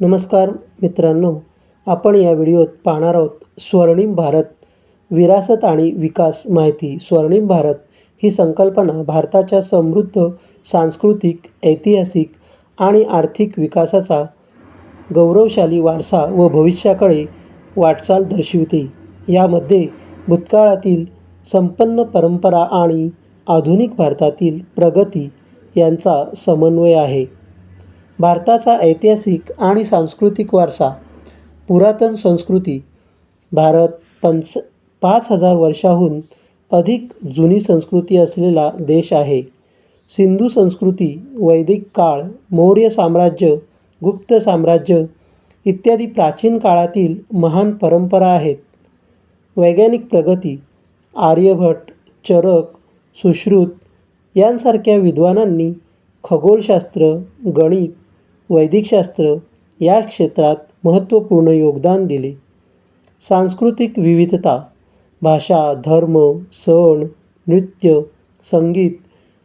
नमस्कार मित्रांनो आपण या व्हिडिओत पाहणार आहोत स्वर्णिम भारत विरासत आणि विकास माहिती. स्वर्णिम भारत ही संकल्पना भारताच्या समृद्ध सांस्कृतिक ऐतिहासिक आणि आर्थिक विकासाचा गौरवशाली वारसा व भविष्याकडे वाटचाल दर्शविते. यामध्ये भूतकाळातील संपन्न परंपरा आणि आधुनिक भारतातील प्रगती यांचा समन्वय आहे. भारताचा ऐतिहासिक आणि सांस्कृतिक वारसा पुरातन संस्कृती भारत पंच पाच हजार वर्षाहून अधिक जुनी संस्कृती असलेला देश आहे. सिंधू संस्कृती वैदिक काळ मौर्य साम्राज्य गुप्त साम्राज्य इत्यादी प्राचीन काळातील महान परंपरा आहेत. वैज्ञानिक प्रगती आर्यभट चरक सुश्रुत यांसारख्या विद्वानांनी खगोलशास्त्र गणित वैदिकशास्त्र या क्षेत्रात महत्त्वपूर्ण योगदान दिले. सांस्कृतिक विविधता भाषा धर्म सण नृत्य संगीत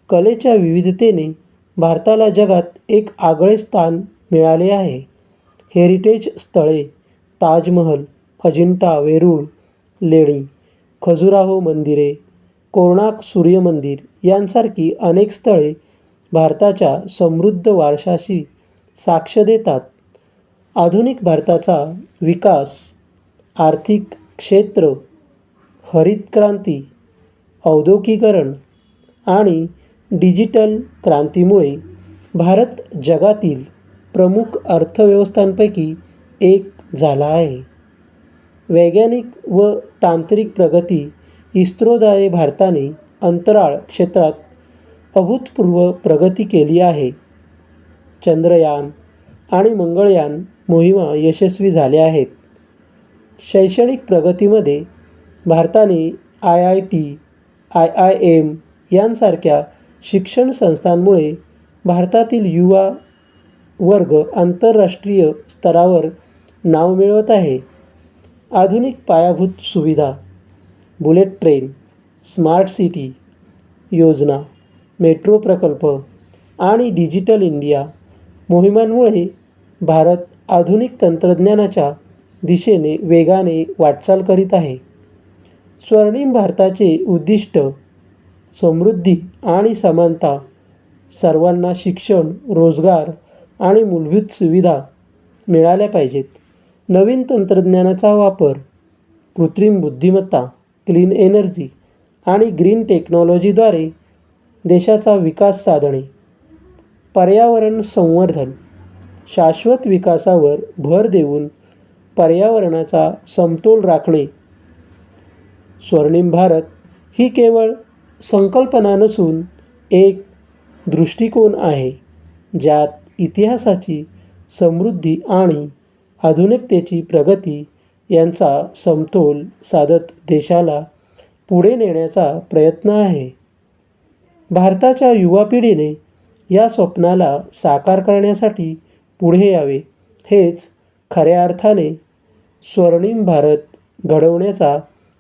कलेच्या विविधतेने भारताला जगात एक आगळे स्थान मिळाले आहे. हेरिटेज स्थळे ताजमहल अजिंठा वेरूळ लेणी खजुराहो मंदिरे कोणार्क सूर्यमंदिर यांसारखी अनेक स्थळे भारताच्या समृद्ध वारशाशी साक्ष देतात. आधुनिक भारताचा विकास आर्थिक क्षेत्र हरित क्रांती औद्योगिकरण आणि डिजिटल क्रांतीमुळे भारत जगातील प्रमुख अर्थव्यवस्थांपैकी एक झाला आहे. वैज्ञानिक व तांत्रिक प्रगती इस्रोद्वारे भारताने अंतराळ क्षेत्रात अभूतपूर्व प्रगती केली आहे. चंद्रयान आणि मंगळयान मोहिमा यशस्वी झाल्या आहेत. शैक्षणिक प्रगतीमध्ये भारताने I I T I I M यांसारख्या शिक्षण संस्थांमुळे भारतातील युवा वर्ग आंतरराष्ट्रीय स्तरावर नाव मिळवत आहे. आधुनिक पायाभूत सुविधा बुलेट ट्रेन स्मार्ट सिटी योजना मेट्रो प्रकल्प आणि डिजिटल इंडिया मोहिमांमुळे भारत आधुनिक तंत्रज्ञानाच्या दिशेने वेगाने वाटचाल करीत आहे. स्वर्णिम भारताचे उद्दिष्ट समृद्धी आणि समानता सर्वांना शिक्षण रोजगार आणि मूलभूत सुविधा मिळाल्या पाहिजेत. नवीन तंत्रज्ञानाचा वापर कृत्रिम बुद्धिमत्ता क्लीन एनर्जी आणि ग्रीन टेक्नॉलॉजीद्वारे देशाचा विकास साधणे पर्यावरण संवर्धन शाश्वत विकासावर भर देऊन पर्यावरणाचा समतोल राखणे. स्वर्णिम भारत ही केवळ संकल्पना नसून एक दृष्टिकोन आहे ज्यात इतिहासाची समृद्धी आणि आधुनिकतेची प्रगती यांचा समतोल साधत देशाला पुढे नेण्याचा प्रयत्न आहे. भारताच्या युवा पिढीने या स्वप्नाला साकार करण्यासाठी पुढे यावे हेच खऱ्या अर्थाने स्वर्णिम भारत घडवण्याचा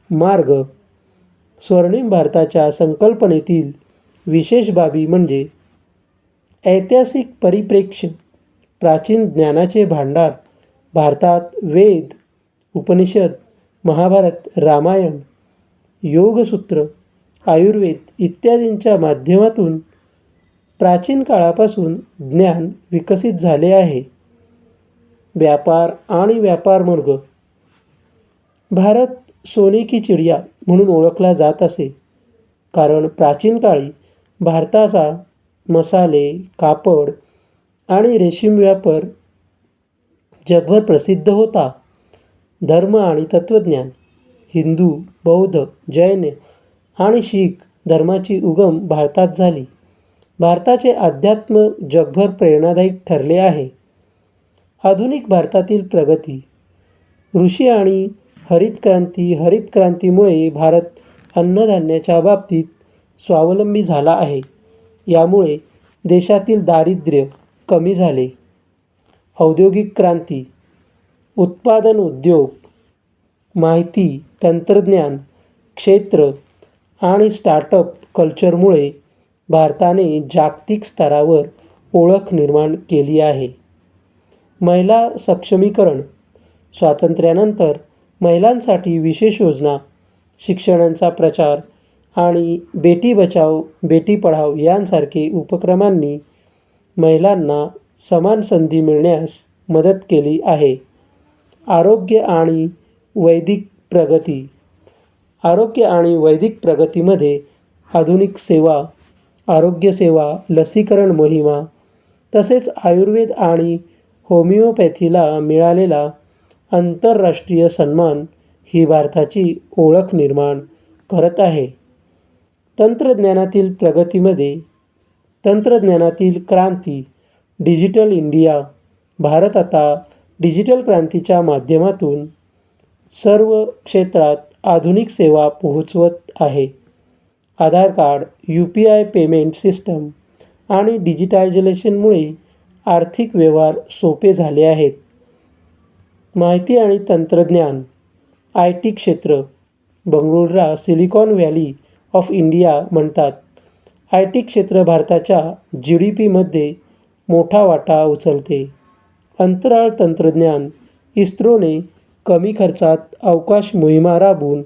मार्ग. स्वर्णिम भारताच्या संकल्पनेतील विशेष बाबी म्हणजे ऐतिहासिक परिप्रेक्ष्य प्राचीन ज्ञानाचे भांडार भारतात वेद उपनिषद महाभारत रामायण योगसूत्र आयुर्वेद इत्यादींच्या माध्यमातून प्राचीन काळापासून ज्ञान विकसित झाले आहे. व्यापार आणि व्यापार मार्ग. भारत सोने की चिडिया म्हणून ओळखला जात असे. कारण प्राचीन काळी भारताचा मसाले कापड आणि रेशीम व्यापार जगभर प्रसिद्ध होता. धर्म आणि तत्त्वज्ञान हिंदू बौद्ध जैन आणि शीख धर्माची उगम भारतात झाली. भारताचे अध्यात्म जगभर प्रेरणादायी ठरले आहे. आधुनिक भारतातील प्रगती ऋषी आणि हरित क्रांती हरित क्रांतीमुळे भारत अन्नधान्याच्या बाबतीत स्वावलंबी झाला आहे. यामुळे देशातील दारिद्र्य कमी झाले. औद्योगिक क्रांती उत्पादन उद्योग माहिती तंत्रज्ञान क्षेत्र आणि स्टार्टअप कल्चरमुळे भारताने जागतिक स्तरावर ओळख निर्माण केली आहे. महिला सक्षमीकरण स्वातंत्र्यानंतर महिलांसाठी विशेष योजना शिक्षणांचा प्रचार आणि बेटी बचाव बेटी पढाव यांसारखे उपक्रमांनी महिलांना समान संधी मिळण्यास मदत केली आहे. आरोग्य आणि वैदिक प्रगती आरोग्य आणि वैदिक प्रगतीमध्ये आधुनिक सेवा आरोग्यसेवा लसीकरण मोहिमा तसेच आयुर्वेद आणि होमिओपॅथीला मिळालेला आंतरराष्ट्रीय सन्मान ही भारताची ओळख निर्माण करत आहे. तंत्रज्ञानातील प्रगतीमध्ये तंत्रज्ञानातील क्रांती डिजिटल इंडिया भारत आता डिजिटल क्रांतीच्या माध्यमातून सर्व क्षेत्रात आधुनिक सेवा पोहोचवत आहे. Aadhaar card U P I payment system आणि डिजिटायझेशनमुळे आर्थिक व्यवहार सोपे झाले आहेत. माहिती आणि तंत्रज्ञान आय टी क्षेत्र बंगळुरूला सिलिकॉन व्हॅली ऑफ इंडिया म्हणतात. आय टी क्षेत्र भारताच्या जी डी पीमध्ये मोठा वाटा उचलते. अंतराळ तंत्रज्ञान इस्रोने कमी खर्चात अवकाश मोहिमा राबवून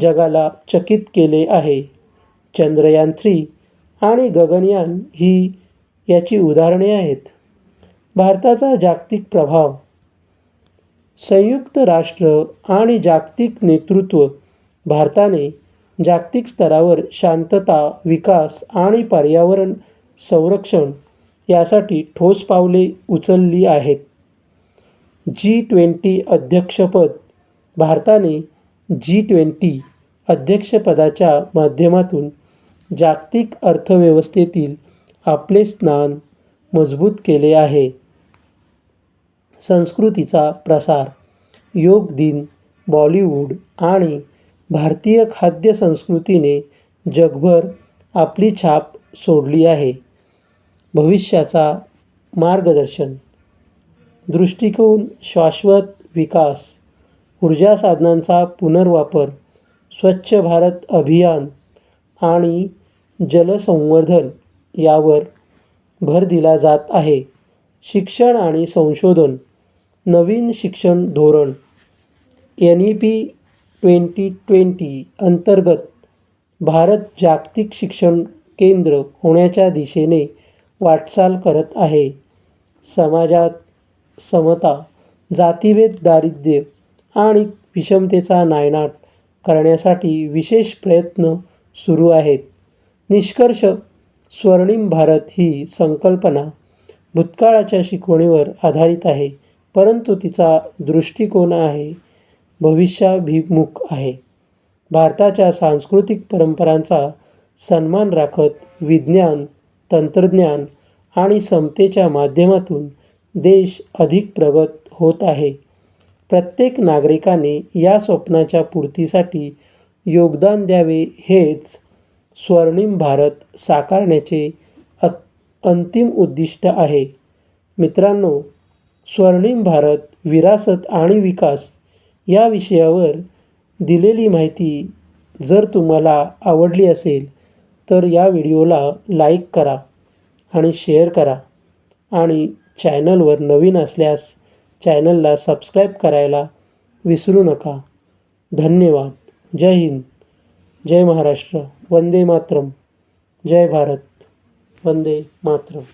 जगाला चकित केले आहे. चंद्रयान थ्री आणि गगनयान ही याची उदाहरणे आहेत. भारताचा जागतिक प्रभाव. संयुक्त राष्ट्र आणि जागतिक नेतृत्व भारताने जागतिक स्तरावर शांतता विकास आणि पर्यावरण संरक्षण यासाठी ठोस पावले उचलली आहेत. जी ट्वेंटी अध्यक्षपद भारताने जी ट्वेंटी अध्यक्षपदाच्या माध्यमातून जागतिक अर्थव्यवस्थेतील आपले स्थान मजबूत केले आहे. संस्कृतीचा प्रसार योग दिन बॉलिवूड आणि भारतीय खाद्य संस्कृतीने जगभर आपली छाप सोडली आहे. भविष्याचा मार्गदर्शन दृष्टिकोन शाश्वत विकास ऊर्जा साधनांचा पुनर्वापर स्वच्छ भारत अभियान आणि जलसंवर्धन यावर भर दिला जात आहे. शिक्षण आणि संशोधन नवीन शिक्षण धोरण N E P twenty twenty अंतर्गत भारत जागतिक शिक्षण केंद्र होण्याच्या दिशेने वाटचाल करत आहे. समाजात समता जातीभेद दारिद्र्य आणि विषमतेचा नायनाट करण्यासाठी विशेष प्रयत्न सुरू आहेत. निष्कर्ष स्वर्णिम भारत ही संकल्पना भूतकाळाच्या शिकवणीवर आधारित आहे परंतु तिचा दृष्टिकोन आहे भविष्याभिमुख आहे. भारताच्या सांस्कृतिक परंपरांचा सन्मान राखत विज्ञान तंत्रज्ञान आणि समतेच्या माध्यमातून देश अधिक प्रगत होत आहे. प्रत्येक नागरिकाने या स्वप्नाच्या पूर्तीसाठी योगदान द्यावे हेच स्वर्णिम भारत साकारण्याचे अ अंतिम उद्दिष्ट आहे. मित्रांनो स्वर्णिम भारत विरासत आणि विकास या विषयावर दिलेली माहिती जर तुम्हाला आवडली असेल तर या व्हिडिओला लाईक करा आणि शेअर करा. आणि चॅनलवर नवीन असल्यास चॅनलला सबस्क्राईब करायला विसरू नका. धन्यवाद. जय हिंद जय महाराष्ट्र वंदे मातरम जय भारत वंदे मातरम.